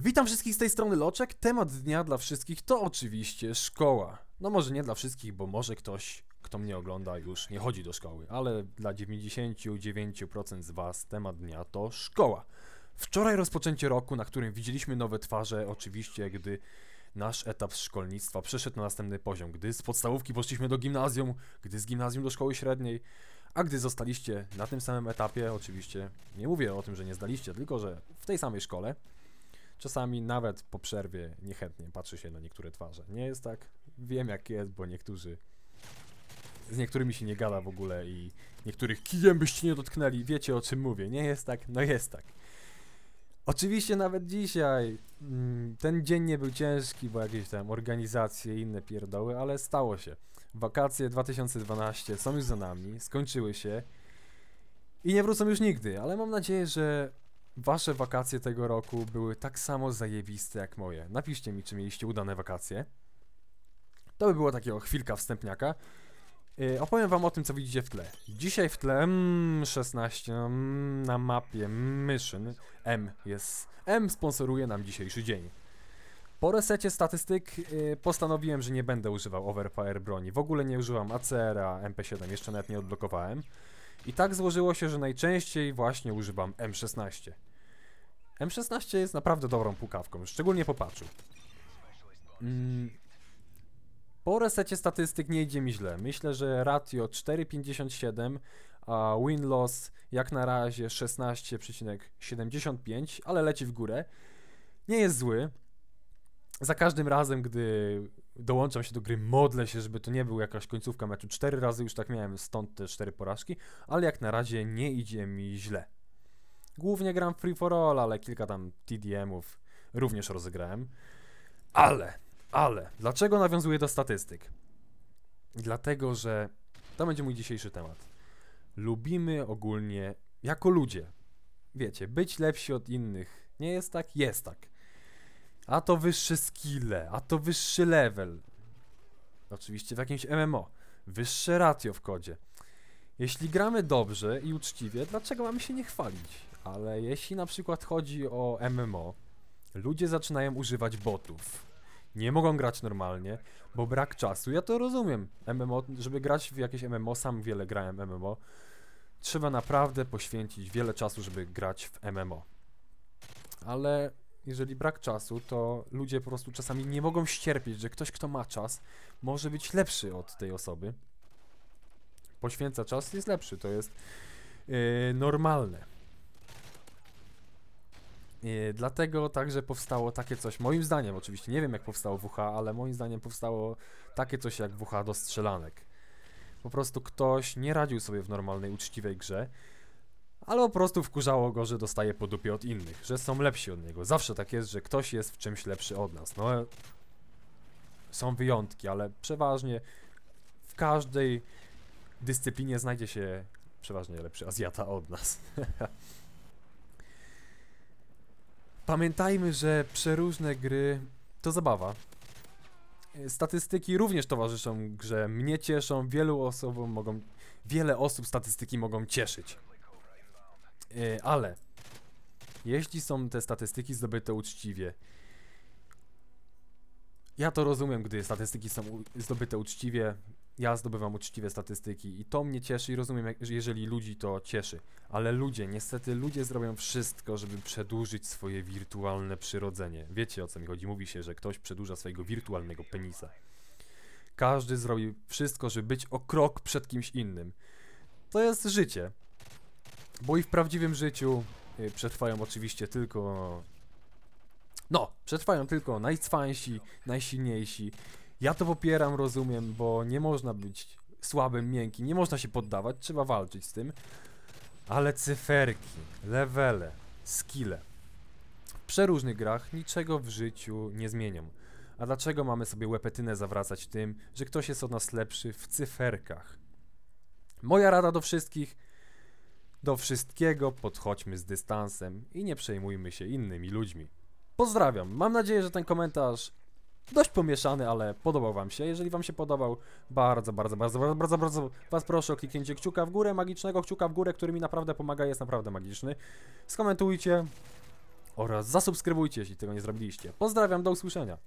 Witam wszystkich z tej strony Loczek. Temat dnia dla wszystkich to oczywiście szkoła. No może nie dla wszystkich, bo może ktoś, kto mnie ogląda, już nie chodzi do szkoły, ale dla 99% z Was temat dnia to szkoła. Wczoraj rozpoczęcie roku, na którym widzieliśmy nowe twarze, oczywiście, gdy nasz etap szkolnictwa przeszedł na następny poziom, gdy z podstawówki poszliśmy do gimnazjum, gdy z gimnazjum do szkoły średniej, a gdy zostaliście na tym samym etapie, oczywiście, nie mówię o tym, że nie zdaliście, tylko że w tej samej szkole, czasami nawet po przerwie niechętnie patrzy się na niektóre twarze. Nie jest tak? Wiem jak jest, bo niektórzy z niektórymi się nie gada w ogóle i niektórych kijem byście nie dotknęli, wiecie o czym mówię. Nie jest tak? No jest tak. Oczywiście nawet dzisiaj mm, ten dzień nie był ciężki, bo jakieś tam organizacje inne pierdoły, ale stało się. Wakacje 2012 są już za nami, skończyły się i nie wrócą już nigdy, ale mam nadzieję, że wasze wakacje tego roku były tak samo zajebiste jak moje. Napiszcie mi, czy mieliście udane wakacje. To by było takiego chwilka wstępniaka. Yy, opowiem wam o tym, co widzicie w tle. Dzisiaj w tle mm, 16 mm, na mapie Mission M jest. M sponsoruje nam dzisiejszy dzień. Po resecie statystyk yy, postanowiłem, że nie będę używał Overfire broni. W ogóle nie używam ACR-a, MP7, jeszcze nawet nie odblokowałem. I tak złożyło się, że najczęściej właśnie używam M16. M16 jest naprawdę dobrą pukawką, szczególnie po patchu. Mm, po resecie statystyk nie idzie mi źle. Myślę, że ratio 4,57, a win-loss jak na razie 16,75, ale leci w górę. Nie jest zły. Za każdym razem, gdy dołączam się do gry, modlę się, żeby to nie był jakaś końcówka meczu. Cztery razy już tak miałem, stąd te cztery porażki, ale jak na razie nie idzie mi źle. Głównie gram free for all, ale kilka tam TDM-ów również rozegrałem. Ale, ale, dlaczego nawiązuję do statystyk? Dlatego, że to będzie mój dzisiejszy temat. Lubimy ogólnie, jako ludzie, wiecie, być lepsi od innych. Nie jest tak? Jest tak. A to wyższe skille, a to wyższy level. Oczywiście w jakimś MMO. Wyższe ratio w kodzie. Jeśli gramy dobrze i uczciwie, dlaczego mamy się nie chwalić? Ale jeśli na przykład chodzi o MMO, ludzie zaczynają używać botów. Nie mogą grać normalnie, bo brak czasu. Ja to rozumiem. MMO, żeby grać w jakieś MMO, sam wiele grałem MMO, trzeba naprawdę poświęcić wiele czasu, żeby grać w MMO. Ale jeżeli brak czasu, to ludzie po prostu czasami nie mogą ścierpieć, że ktoś, kto ma czas, może być lepszy od tej osoby. Poświęca czas, jest lepszy, to jest yy, normalne. Yy, dlatego także powstało takie coś, moim zdaniem oczywiście, nie wiem jak powstało WH, ale moim zdaniem powstało takie coś jak WH do strzelanek. Po prostu ktoś nie radził sobie w normalnej, uczciwej grze, ale po prostu wkurzało go, że dostaje po dupie od innych, że są lepsi od niego. Zawsze tak jest, że ktoś jest w czymś lepszy od nas. No, są wyjątki, ale przeważnie w każdej dyscyplinie znajdzie się przeważnie lepszy Azjata od nas. Pamiętajmy, że przeróżne gry to zabawa. Statystyki również towarzyszą grze. Mnie cieszą, wielu osobom mogą, wiele osób statystyki mogą cieszyć. Yy, ale jeśli są te statystyki zdobyte uczciwie, ja to rozumiem, gdy statystyki są zdobyte uczciwie, ja zdobywam uczciwe statystyki i to mnie cieszy i rozumiem, jak, jeżeli ludzi to cieszy. Ale ludzie, niestety ludzie zrobią wszystko, żeby przedłużyć swoje wirtualne przyrodzenie. Wiecie o co mi chodzi? Mówi się, że ktoś przedłuża swojego wirtualnego penisa. Każdy zrobi wszystko, żeby być o krok przed kimś innym. To jest życie. Bo i w prawdziwym życiu y, przetrwają oczywiście tylko. No, przetrwają tylko najcwańsi, najsilniejsi. Ja to popieram, rozumiem, bo nie można być słabym, miękkim, nie można się poddawać, trzeba walczyć z tym. Ale cyferki, levele, skille w przeróżnych grach niczego w życiu nie zmienią. A dlaczego mamy sobie łepetynę zawracać tym, że ktoś jest od nas lepszy w cyferkach? Moja rada do wszystkich do wszystkiego podchodźmy z dystansem i nie przejmujmy się innymi ludźmi. Pozdrawiam. Mam nadzieję, że ten komentarz dość pomieszany, ale podobał Wam się. Jeżeli Wam się podobał, bardzo, bardzo, bardzo, bardzo, bardzo, bardzo Was proszę o kliknięcie kciuka w górę, magicznego kciuka w górę, który mi naprawdę pomaga, jest naprawdę magiczny. Skomentujcie, oraz zasubskrybujcie, jeśli tego nie zrobiliście. Pozdrawiam, do usłyszenia.